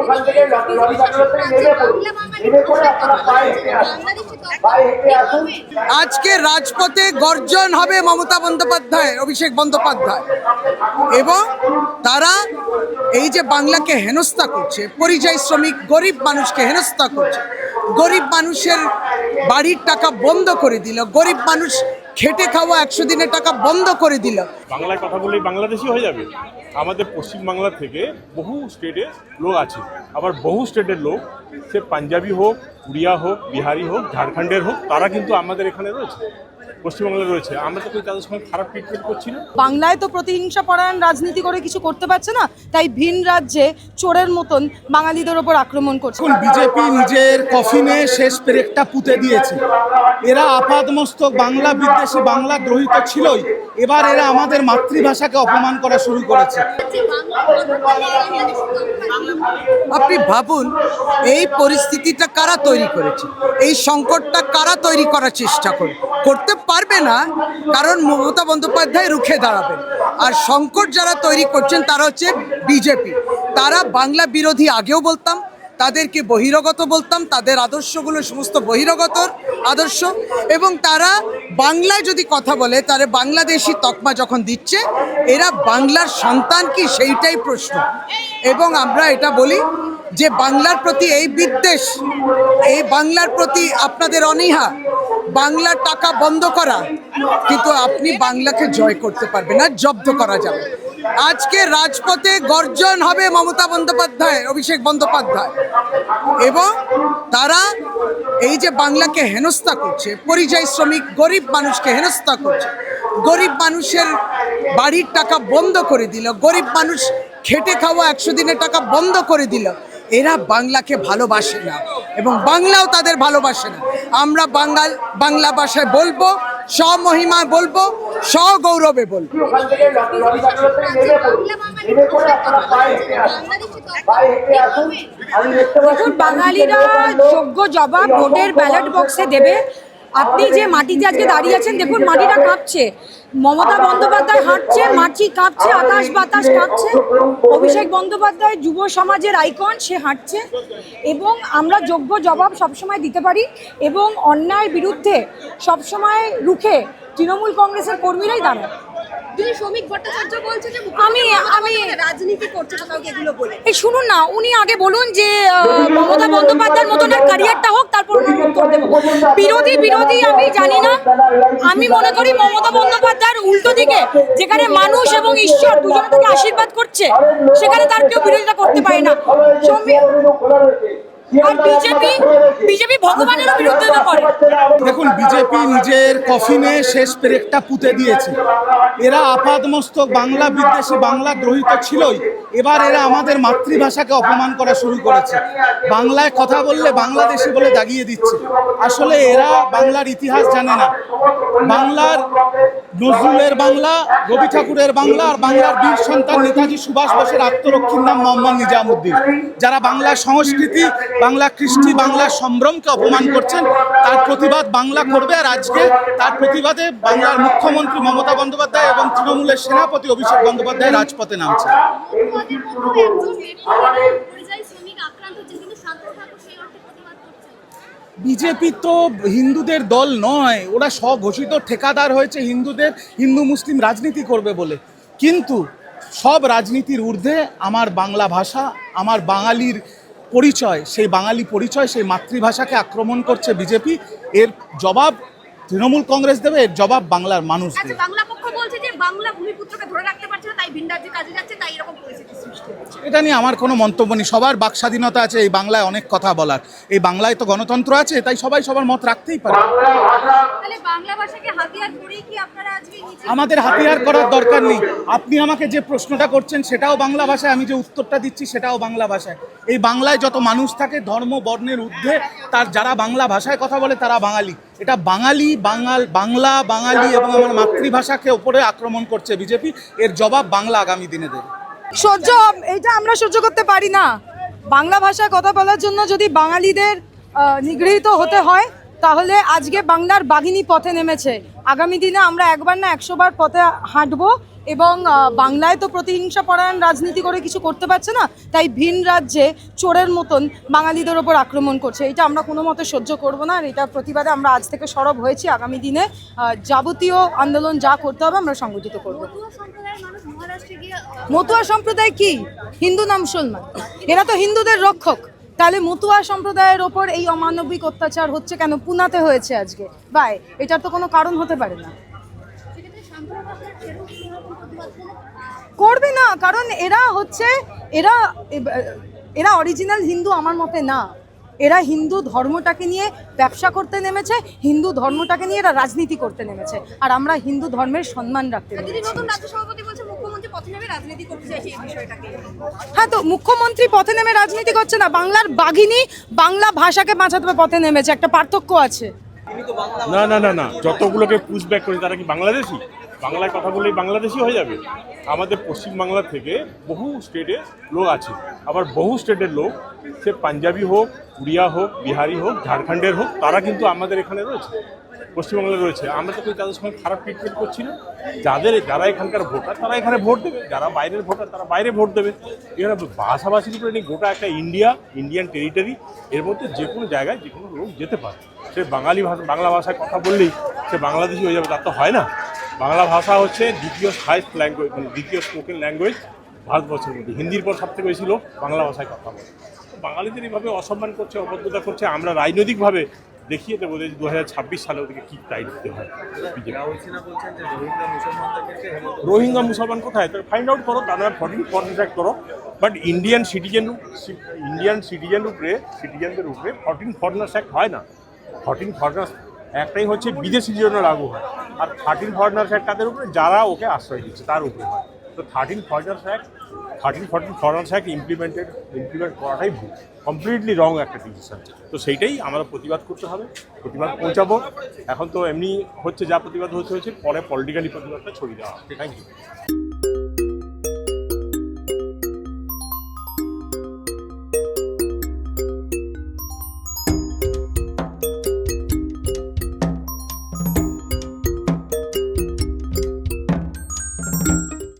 ওখান থেকে লরিগুলোতে নেমে পড়ুন। নেমে পড়ে আপনারা পায়ে হেঁটে আসুন। পায়ে হেঁটে আসুন। আজকে রাজপথে গর্জন হবে মমতা বন্দ্যোপাধ্যায় অভিষেক বন্দ্যোপাধ্যায়। এবং তারা এই যে বাংলাকে হেনস্থা করছে পরিযায়ী শ্রমিক গরিব মানুষকে হেনস্থা করছে। গরিব মানুষের বাড়ির টাকা বন্ধ করে দিল। গরিব মানুষ খেটে খাওয়া একশো দিনের টাকা বন্ধ করে দিল। বাংলায় কথা বলে বাংলাদেশি হয়ে যাবে। আমাদের পশ্চিমবাংলা থেকে বহু স্টেটে লোক আছে। আবার বহু স্টেটের লোক, সে পাঞ্জাবি হোক, উড়িয়া হোক, বিহারি হোক, ঝাড়খণ্ডের হোক, তারা কিন্তু আমাদের এখানে রয়েছে। পশ্চিমবাংলায় রয়েছে। আমরা তো তাদের সঙ্গে খারাপ ট্রিটমেন্ট করছি না। বাংলায় তো প্রতিহিংসা পরায়ণ রাজনীতি করে কিছু করতে পারছে না তাই ভিন রাজ্যে চোরের মতন বাঙালিদের ওপর আক্রমণ করছে। এখন বিজেপি নিজের কফিনে শেষ পেরেকটা পুঁতে দিয়েছে। এরা আপাদমস্তক বাংলা বিদ্বেষী বাংলা গ্রহিত ছিলই। এবার এরা আমাদের মাতৃভাষাকে অপমান করা শুরু করেছে। আপনি ভাবুন এই পরিস্থিতিটা কারা তৈরি করেছে? এই সংকটটা কারা তৈরি করার চেষ্টা করে করতে পারবে না, কারণ মমতা বন্দ্যোপাধ্যায় রুখে দাঁড়াবেন। আর সংকট যারা তৈরি করছেন, তারা হচ্ছে বিজেপি। তারা বাংলা বিরোধী আগেও বলতাম, তাদেরকে বহিরগত বলতাম, তাদের আদর্শগুলো সমস্ত বহিরগত আদর্শ। এবং তারা বাংলায় যদি কথা বলে তারা বাংলাদেশি তকমা যখন দিচ্ছে, এরা বাংলার সন্তান কি সেইটাই প্রশ্ন। এবং আমরা এটা বলি যে, বাংলার প্রতি এই বিদ্বেষ, এই বাংলার প্রতি আপনাদের অনীহা বাংলার টাকা বন্ধ করা, কিন্তু আপনি বাংলাকে জয় করতে পারবেন না জব্দ করা যাবে। আজকে রাজপথে গর্জন হবে মমতা বন্দ্যোপাধ্যায়, অভিষেক বন্দ্যোপাধ্যায়। এবং তারা এই যে বাংলাকে হেনস্থা করছে, পরিযায়ী শ্রমিক, গরিব মানুষকে হেনস্থা করছে, গরিব মানুষের বাড়ির টাকা বন্ধ করে দিল, গরিব মানুষ খেটে খাওয়া একশো দিনের টাকা বন্ধ করে দিল এরা বাংলাকে ভালোবাসে না এবং বাংলাও তাদের ভালোবাসে না। আমরা বাঙ্গাল বাংলা ভাষায় বলব স্বমহিমায় বলব, স্বগৌরবে বলব। বাঙালিরা যোগ্য জবাব ভোটের ব্যালট বক্সে দেবে। আপনি যে মাটিতে আজকে দাঁড়িয়ে আছেন, দেখুন মাটিটা কাঁপছে। মমতা বন্দ্যোপাধ্যায় হাঁটছে মাছি কাঁপছে আকাশ বাতাস কাঁপছে। অভিষেক বন্দ্যোপাধ্যায় যুব সমাজের আইকন সে হাঁটছে। এবং আমরা যোগ্য জবাব সবসময় দিতে পারি এবং অন্যায়ের বিরুদ্ধে সবসময় রুখে তৃণমূল কংগ্রেসের কর্মীরাই দাঁড়ায়। যদি শ্রমিক ভট্টাচার্য বলছে যে আমি- আমি- রাজনীতি করছে কোথাও এগুলো বলে? এই শুনুন না উনি আগে বলুন যে মমতা বন্দ্যোপাধ্যায়ের মতন আর ক্যারিয়ারটা হোক তারপর ওনার উত্তর দেবো। বিরোধী বিরোধী আমি জানি না। আমি মনে করি মমতা বন্দ্যোপাধ্যায়ের উল্টো দিকে যেখানে মানুষ এবং ঈশ্বর দুজনে তাকে আশীর্বাদ করছে সেখানে তার কেউ বিরোধিতা করতে পারে না। দেখুন বিজেপি নিজের কফিনে শেষ পেরেকটা পুঁতে দিয়েছে। এরা আপাদমস্তক বাংলা বিদ্বেষী বাংলা গ্রহিত ছিলই। এবার এরা আমাদের মাতৃভাষাকে অপমান করা শুরু করেছে। বাংলায় কথা বললে বাংলাদেশি বলে দাগিয়ে দিচ্ছে। আসলে এরা বাংলার ইতিহাস জানে না। বাংলার নজরুলের বাংলা, রবি ঠাকুরের বাংলা আর বাংলার বীর সন্তান নেতাজি সুভাষ বোসের আত্মরক্ষীর নাম মোহাম্মদ নিজামুদ্দিন, যারা বাংলার সংস্কৃতি বাংলা কৃষ্টি বাংলার সম্ভ্রমকে অপমান করছেন। তার প্রতিবাদ বাংলা করবে আর আজকে তার প্রতিবাদে বাংলার মুখ্যমন্ত্রী মমতা বন্দ্যোপাধ্যায় এবং তৃণমূলের সেনাপতি অভিষেক বন্দ্যোপাধ্যায় রাজপথে নামছে বিজেপি তো হিন্দুদের দল নয়, ওরা স্বঘোষিত ঠিকাদার হয়েছে হিন্দুদের, হিন্দু মুসলিম রাজনীতি করবে বলে। কিন্তু সব রাজনীতির ঊর্ধ্বে আমার বাংলা ভাষা, আমার বাঙালির পরিচয় সেই বাঙালি পরিচয় সেই মাতৃভাষাকে আক্রমণ করছে বিজেপি এর জবাব তৃণমূল কংগ্রেস দেবে এর জবাব বাংলার মানুষ আচ্ছা দেবে। বাংলা পক্ষ বলছে যে বাংলা ভূমিপুত্রকে ধরে রাখতে পারছে না তাই ভিন্ডার কাজে যাচ্ছে তাই এরকম পরিস্থিতি সৃষ্টি হচ্ছে। এটা নিয়ে আমার কোনো মন্তব্য নেই সবার বাক স্বাধীনতা আছে এই বাংলায় অনেক কথা বলার। এই বাংলায় তো গণতন্ত্র আছে তাই সবাই সবার মত রাখতেই পারে। তাহলে বাংলা ভাষাকে হাতিয়ার করেই কি আপনারা আজকে আমাদের হাতিয়ার করার দরকার নেই। আপনি আমাকে যে প্রশ্নটা করছেন সেটাও বাংলা ভাষায় আমি যে উত্তরটা দিচ্ছি সেটাও বাংলা ভাষায়। এই বাংলায় যত মানুষ থাকে ধর্ম, বর্ণের ঊর্ধ্বে, তার যারা বাংলা ভাষায় কথা বলে তারা বাঙালি। এটা বাঙালি, বাঙাল, বাংলা, বাঙালি এবং আমার মাতৃভাষাকে ওপরে আক্রমণ করছে বিজেপি। এর জবাব বাংলা আগামী দিনে দেবে। সহ্য এটা আমরা সহ্য করতে পারি না। বাংলা ভাষায় কথা বলার জন্য যদি বাঙালিদের নিগৃহীত হতে হয় তাহলে আজকে বাংলার বাঘিনী পথে নেমেছে। আগামী দিনে আমরা একবার না একশো বার পথে হাঁটবো এবং বাংলায় তো প্রতিহিংসা পরায়ণ রাজনীতি করে কিছু করতে পারছে না তাই ভিন রাজ্যে চোরের মতন বাঙালিদের ওপর আক্রমণ করছে। এটা আমরা কোনো মতে সহ্য করব না আর এটা প্রতিবাদে আমরা আজ থেকে সরব হয়েছি। আগামী দিনে যাবতীয় আন্দোলন যা করতে হবে আমরা সংগঠিত করব। মতুয়া সম্প্রদায় কি? হিন্দু না মুসলমান? এরা তো হিন্দুদের রক্ষক। তাহলে মতুয়া সম্প্রদায়ের ওপর এই অমানবিক অত্যাচার হচ্ছে কেন? পুনাতে হয়েছে আজকে। বাই এটার তো কোনো কারণ হতে পারে না। করবে না কারণ এরা হচ্ছে এরা এরা অরিজিনাল হিন্দু আমার মতে না। এরা হিন্দু ধর্মটাকে নিয়ে ব্যবসা করতে নেমেছে হিন্দু ধর্মটাকে নিয়ে এরা রাজনীতি করতে নেমেছে। আর আমরা হিন্দু ধর্মের সম্মান রাখতে নেমেছি। হ্যাঁ তো মুখ্যমন্ত্রী পথে নেমে রাজনীতি করছে না বাংলার বাঘিনী বাংলা ভাষাকে বাঁচাতে পথে নেমেছে একটা পার্থক্য আছে। না না না না যতগুলোকে পুশ ব্যাক করি তারা কি বাংলাদেশি? বাংলায় কথা বললেই বাংলাদেশি হয়ে যাবে? আমাদের পশ্চিমবাংলা থেকে বহু স্টেটে লোক আছে। আবার বহু স্টেটের লোক সে পাঞ্জাবি হোক উড়িয়া হোক বিহারি হোক ঝাড়খণ্ডের হোক তারা কিন্তু আমাদের এখানে রয়েছে। পশ্চিমবাংলায় রয়েছে। আমরা তো তাদের সঙ্গে খারাপ ট্রিটমেন্ট করছি না। যাদের, যারা এখানকার ভোটার তারা এখানে ভোট দেবে। যারা বাইরের ভোটার তারা বাইরে ভোট দেবে। এখানে ভাষাভাষীর উপরে নেই, গোটা একটা ইন্ডিয়া ইন্ডিয়ান টেরিটরি এর মধ্যে যে কোনো জায়গায় যে কোনো লোক যেতে পারে। সে বাঙালি ভাষা, বাংলা ভাষায় কথা বললেই সে বাংলাদেশি হয়ে যাবে তার তো হয় না। বাংলা ভাষা হচ্ছে দ্বিতীয় হাইস্ট ল্যাঙ্গুয়েজ মানে দ্বিতীয় স্পোকেন ল্যাঙ্গুয়েজ ভারতবর্ষের মধ্যে। হিন্দির পর সব থেকে বেশি লোক বাংলা ভাষায় কথা বলে। বাঙালিদের এইভাবে অসম্মান করছে অভদ্রতা করছে, আমরা রাজনৈতিকভাবে দেখিয়ে দেবো যে দু হাজার ছাব্বিশ সালে ওদেরকে কী টাইট দিতে হয়। রোহিঙ্গা মুসলমান কোথায়? ফাইন্ড আউট করো তারা ফর্টিন কন্ট্রাক্ট করো। But Indian citizen Indian citizen উপরে সিটিজেনদের উপরে ফর্টিন ফরেনার্স অ্যাক্ট হয় না। ফর্টিন ফরেনার্স একটাই হচ্ছে বিদেশির জন্য লাগু হয়। আর থার্টিন ফরেনার্স অ্যাক্ট তাদের উপরে? যারা ওকে আশ্রয় দিচ্ছে, তার উপরে হয়। তো thirteen foreigners act thirteen fourteen foreigners act implemented implement করাটাই ভুল। কমপ্লিটলি রং একটা ডিসিশন তো সেইটাই আমরা প্রতিবাদ করতে হবে, প্রতিবাদ পৌঁছাবো। এখন তো এমনি হচ্ছে যা প্রতিবাদ হচ্ছে হচ্ছে, পরে পলিটিক্যালি প্রতিবাদটা ছড়িয়ে দেওয়া হবে। Thank you